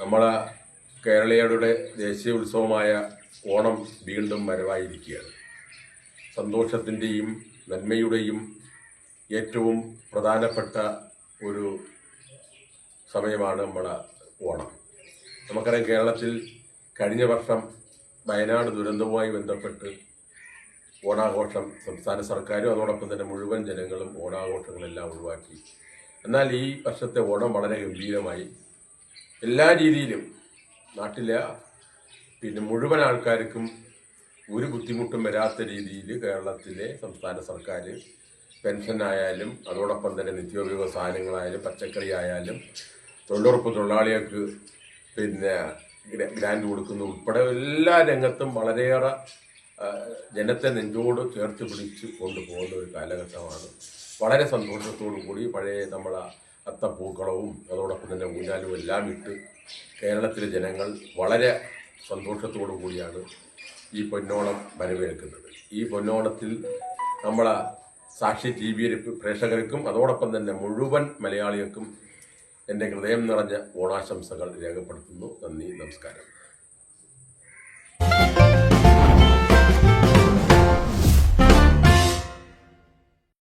നമ്മളെ കേരളീയരുടെ ദേശീയ ഉത്സവമായ ഓണം വീണ്ടും വരവായിരിക്കുകയാണ്. സന്തോഷത്തിന്റെയും നന്മയുടെയും ഏറ്റവും പ്രധാനപ്പെട്ട ഒരു സമയമാണ് നമ്മളെ ഓണം. നമുക്കറിയാം കേരളത്തിൽ കഴിഞ്ഞ വർഷം വയനാട് ദുരന്തവുമായി ബന്ധപ്പെട്ട് ഓണാഘോഷം സംസ്ഥാന സർക്കാരും അതോടൊപ്പം തന്നെ മുഴുവൻ ജനങ്ങളും ഓണാഘോഷങ്ങളെല്ലാം ഒഴിവാക്കി. എന്നാൽ ഈ വർഷത്തെ ഓണം വളരെ ഗംഭീരമായി എല്ലാ രീതിയിലും നാട്ടിലെ പിന്നെ മുഴുവൻ ആൾക്കാർക്കും ഒരു ബുദ്ധിമുട്ടും വരാത്ത രീതിയിൽ കേരളത്തിലെ സംസ്ഥാന സർക്കാർ പെൻഷനായാലും അതോടൊപ്പം തന്നെ നിത്യോപയോഗ സാധനങ്ങളായാലും പച്ചക്കറി ആയാലും തൊഴിലുറപ്പ് തൊഴിലാളികൾക്ക് പിന്നെ ഗ്ര- ഗ്രാൻഡ് കൊടുക്കുന്ന. ഉൾപ്പെടെ എല്ലാ രംഗത്തും വളരെയേറെ ജനത്തെ നെഞ്ചോട് ചേർത്ത് പിടിച്ച് കൊണ്ടുപോകുന്ന ഒരു കാലഘട്ടമാണ്. വളരെ സന്തോഷത്തോടു കൂടി പഴയ നമ്മളെ അത്തപ്പൂക്കളവും അതോടൊപ്പം തന്നെ ഊഞ്ഞാലും എല്ലാം ഇട്ട് കേരളത്തിലെ ജനങ്ങൾ വളരെ സന്തോഷത്തോടു കൂടിയാണ് ഈ പൊന്നോണം വരവേൽക്കുന്നത്. ഈ പൊന്നോണത്തിൽ നമ്മളെ സാക്ഷി ടി വി പ്രേക്ഷകർക്കും അതോടൊപ്പം തന്നെ മുഴുവൻ മലയാളികൾക്കും എന്റെ ഹൃദയം നിറഞ്ഞ ഓണാശംസകൾ രേഖപ്പെടുത്തുന്നു. നന്ദി നമസ്കാരം.